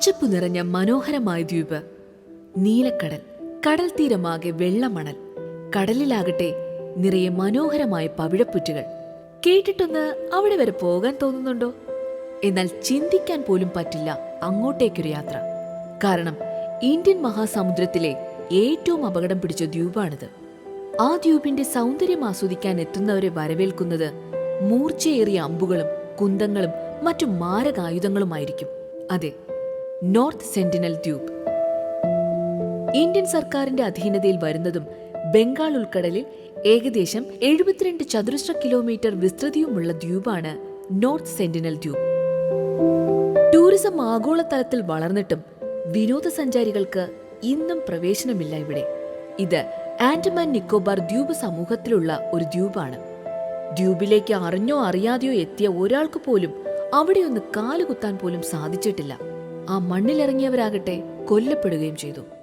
പച്ചപ്പ് നിറഞ്ഞ മനോഹരമായ ദ്വീപ്. നീലക്കടൽ കടൽ തീരമാകെ വെള്ളമണൽ. കടലിലാകട്ടെ നിറയെ മനോഹരമായ പവിഴപ്പുറ്റുകൾ. കേട്ടിട്ടൊന്ന് അവിടെ വരെ പോകാൻ തോന്നുന്നുണ്ടോ? എന്നാൽ ചിന്തിക്കാൻ പോലും പറ്റില്ല അങ്ങോട്ടേക്കൊരു യാത്ര. കാരണം ഇന്ത്യൻ മഹാസമുദ്രത്തിലെ ഏറ്റവും അപകടം പിടിച്ച ദ്വീപാണിത്. ആ ദ്വീപിന്റെ സൗന്ദര്യം ആസ്വദിക്കാൻ എത്തുന്നവരെ വരവേൽക്കുന്നത് മൂർച്ചയേറിയ അമ്പുകളും കുന്തങ്ങളും മറ്റു മാരകായുധങ്ങളുമായിരിക്കും. അതെ നോർത്ത് സെന്റിനൽ ദ്വീപ് ഇന്ത്യൻ സർക്കാരിന്റെ അധീനതയിൽ വരുന്നതും ബംഗാൾ ഉൾക്കടലിൽ ഏകദേശം എഴുപത്തിരണ്ട് ചതുരശ്ര കിലോമീറ്റർ വിസ്തൃതിയുമുള്ള ദ്വീപാണ് നോർത്ത് സെന്റിനൽ ദ്വീപ് ടൂറിസം ആഗോളതലത്തിൽ വളർന്നിട്ടും വിനോദസഞ്ചാരികൾക്ക് ഇന്നും പ്രവേശനമില്ല ഇവിടെ. ഇത് ആൻഡമാൻ നിക്കോബാർ ദ്വീപ് സമൂഹത്തിലുള്ള ഒരു ദ്വീപാണ്. ദ്വീപിലേക്ക് അറിഞ്ഞോ അറിയാതെയോ എത്തിയ ഒരാൾക്ക് പോലും അവിടെയൊന്ന് കാലുകുത്താൻ പോലും സാധിച്ചിട്ടില്ല. ആ മണ്ണിലിറങ്ങിയവരാകട്ടെ കൊല്ലപ്പെടുകയും ചെയ്തു.